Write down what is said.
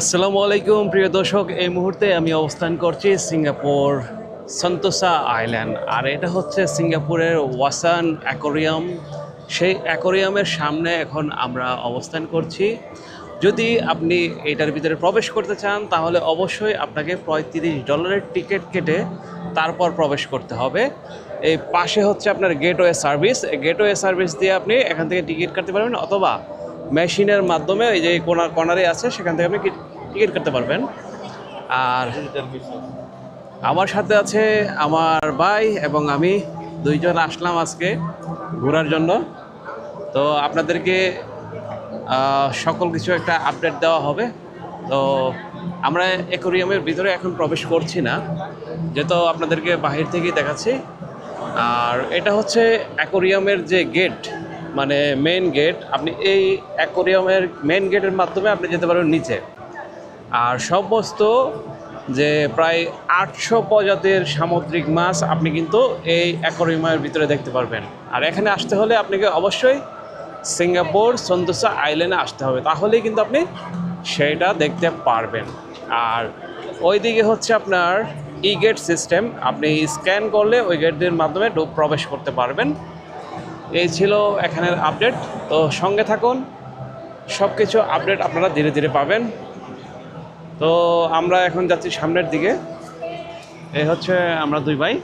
আসসালামু আলাইকুম, প্রিয় দর্শক। এই মুহূর্তে আমি অবস্থান করছি সিঙ্গাপুর সন্তোসা আইল্যান্ড। আর এটা হচ্ছে সিঙ্গাপুরের ওয়াসান অ্যাকোরিয়াম। সেই অ্যাকোরিয়ামের সামনে এখন আমরা অবস্থান করছি। যদি আপনি এটার ভিতরে প্রবেশ করতে চান, তাহলে অবশ্যই আপনাকে পঁয়ত্রিশ ডলারের টিকিট কেটে তারপর প্রবেশ করতে হবে। এই পাশে হচ্ছে আপনার গেটওয়ে সার্ভিস। গেটওয়ে সার্ভিস দিয়ে আপনি এখান থেকে টিকিট কাটতে পারবেন অথবা মেশিনের মাধ্যমে এই যে কোনার কর্নারে আছে, সেখান থেকে আপনি টিকিট কাটতে পারবেন। আর আমার সাথে আছে আমার ভাই এবং আমি, দুইজন আসলাম আজকে ঘোরার জন্য। তো আপনাদেরকে সকল কিছু একটা আপডেট দেওয়া হবে। তো আমরা অ্যাকোরিয়ামের ভিতরে এখন প্রবেশ করছি না, যেহেতু আপনাদেরকে বাহির থেকেই দেখাচ্ছি। আর এটা হচ্ছে অ্যাকোরিয়ামের যে গেট মানে মেন গেট আপনি এই অ্যাকোরিয়ামের মেন গেটের মাধ্যমে আপনি যেতে পারবেন নিচে। আর সমস্ত যে প্রায় আটশো প্রজাতির সামুদ্রিক মাছ আপনি কিন্তু এই অ্যাকোরিয়ামের ভিতরে দেখতে পারবেন। আর এখানে আসতে হলে আপনাকে অবশ্যই সিঙ্গাপুর সন্তোসা আইল্যান্ডে আসতে হবে। তাহলেই কিন্তু আপনি সেইটা দেখতে পারবেন। আর ওইদিকে হচ্ছে আপনার ই গেট সিস্টেম আপনি স্ক্যান করলে ওই গেটের মাধ্যমে প্রবেশ করতে পারবেন। এই ছিল এখানের আপডেট। তো সঙ্গে থাকুন সব কিছু আপডেট আপনারা ধীরে ধীরে পাবেন। তো আমরা এখন যাচ্ছি সামনের দিকে। এই হচ্ছে আমরা দুই ভাই।